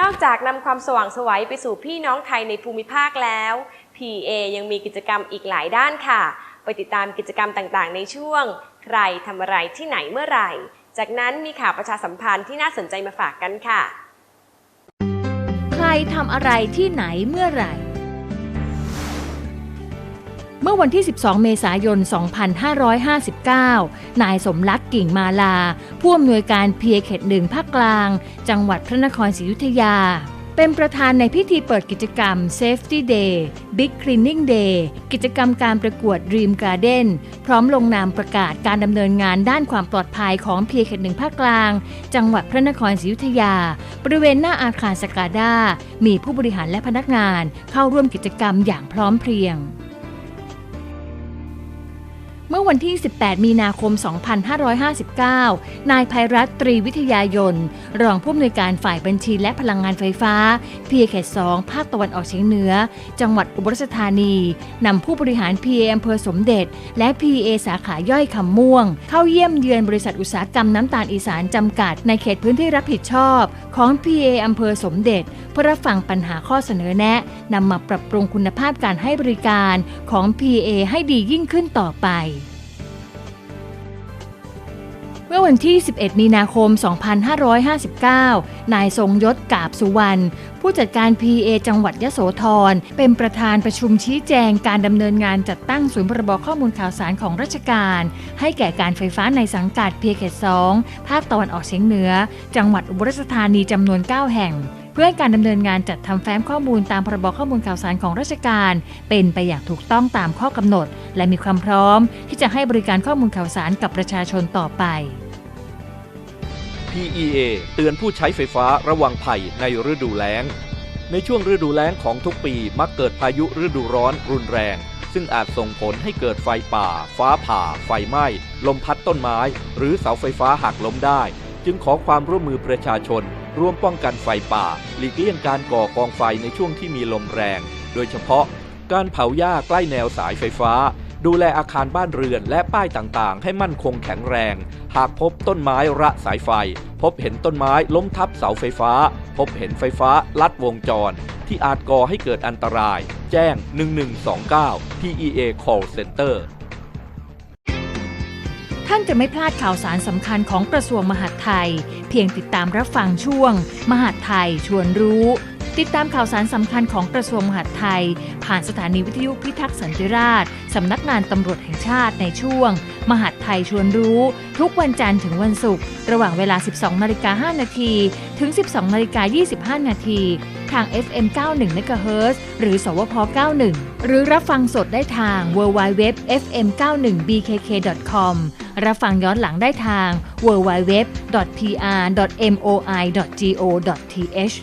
นอกจากนำความสว่างสวัยไปสู่พี่น้องไทยในภูมิภาคแล้ว PA ยังมีกิจกรรมอีกหลายด้านค่ะ ไปติดตามกิจกรรมต่างๆ ในช่วง ใครทำอะไรที่ไหนเมื่อไหร่ จากนั้นมีข่าวประชาสัมพันธ์ที่น่าสนใจมาฝากกันค่ะ ใครทำอะไรที่ไหนเมื่อไหร่ เมื่อวันที่ 12 เมษายน 2559 นายสมรักกิ่งมาลา ผู้อำนวยการเพียเขตหนึ่งภาคกลาง จังหวัดพระนครศรีอยุธยา เป็นประธานในพิธีเปิดกิจกรรม Safety Day Big Cleaning Day กิจกรรมการประกวด Dream Garden พร้อมลงนามประกาศการดำเนินงานด้านความปลอดภัยของเพียเขตหนึ่งภาคกลาง จังหวัดพระนครศรีอยุธยา บริเวณหน้าอาคารสกาดามีผู้บริหารและพนักงานเข้าร่วมกิจกรรมอย่างพร้อมเพรียง เมื่อวันที่ 18 มีนาคม 2559 นายภัยรัตตรีวิทยายน รองผู้อำนวยการฝ่ายบัญชีและพลังงานไฟฟ้าเพียเขต2ภาคตะวันออกเฉียงเหนือ จังหวัดอุบลราชธานี นำผู้บริหาร PA อำเภอสมเด็จ และ PA สาขาย่อยคำม่วง เข้าเยี่ยมเยือนบริษัทอุตสาหกรรมน้ำตาลอีสานจำกัด ในเขตพื้นที่รับผิดชอบ ของ PA อำเภอสมเด็จ เพื่อรับฟังปัญหาข้อเสนอแนะนำมาปรับปรุงคุณภาพการให้บริการของ PA ให้ดียิ่งขึ้นต่อไป วันที่ 11 มีนาคม 2559 นายทรงยศกาบสุวรรณผู้จัดการ PA จังหวัดยะโสธรเป็นประธานประชุมชี้แจงการดำเนินงานจัดตั้งศูนย์พรบข้อมูลข่าวสารของราชการ ให้แก่การไฟฟ้าในสังกัดเพียเขต2ภาคตะวันออกเฉียงเหนือ จังหวัดอุบลราชธานีจำนวน 9 แห่งเพื่อให้การดำเนินงานจัดทำแฟ้มข้อมูลตามพรบข้อมูลข่าวสารของราชการ เป็นไปอย่างถูกต้องตามข้อกำหนด และมีความพร้อมที่จะให้บริการข้อมูลข่าวสารกับประชาชนต่อไป PEA เตือนผู้ใช้ไฟฟ้าระวังภัยในฤดูแล้ง ในช่วงฤดูแล้งของทุกปีมักเกิดพายุฤดูร้อนรุนแรง ซึ่งอาจส่งผลให้เกิดไฟป่า ฟ้าผ่า ไฟไหม้ ลมพัดต้นไม้ หรือเสาไฟฟ้าหักล้มได้ จึงขอความร่วมมือประชาชน ร่วมป้องกันไฟป่า หลีกเลี่ยงการก่อกองไฟในช่วงที่มีลมแรง โดยเฉพาะ การเผาหญ้าใกล้แนวสายไฟฟ้า ดูแลอาคารบ้านเรือนและป้ายต่างๆ ให้มั่นคงแข็งแรง หากพบต้นไม้ระสายไฟ พบเห็นต้นไม้ล้มทับเสาไฟฟ้า พบเห็นไฟฟ้าลัดวงจร ที่อาจก่อให้เกิดอันตราย แจ้ง 1129 PEA Call Center ท่านจะไม่พลาดข่าวสารสำคัญของกระทรวงมหาดไทย เพียงติดตามรับฟังช่วง มหาดไทยชวนรู้ ติดตามข่าวสารสำคัญของกระทรวงมหาดไทย ผ่านสถานีวิทยุพิทักษ์สันติราษฎร์สำนักงานตำรวจแห่งชาติในช่วง มหาดไทยชวนรู้ ทุกวันจันทร์ถึงวันศุกร์ระหว่างเวลา 12นาฬิกา5นาทีถึง 12นาฬิกา25นาทีทาง FM 91 MHz หรือ สวพ 91 หรือรับฟังสดได้ทาง www.fm91bkk.com รับฟังย้อนหลังได้ทาง www.pr.moi.go.th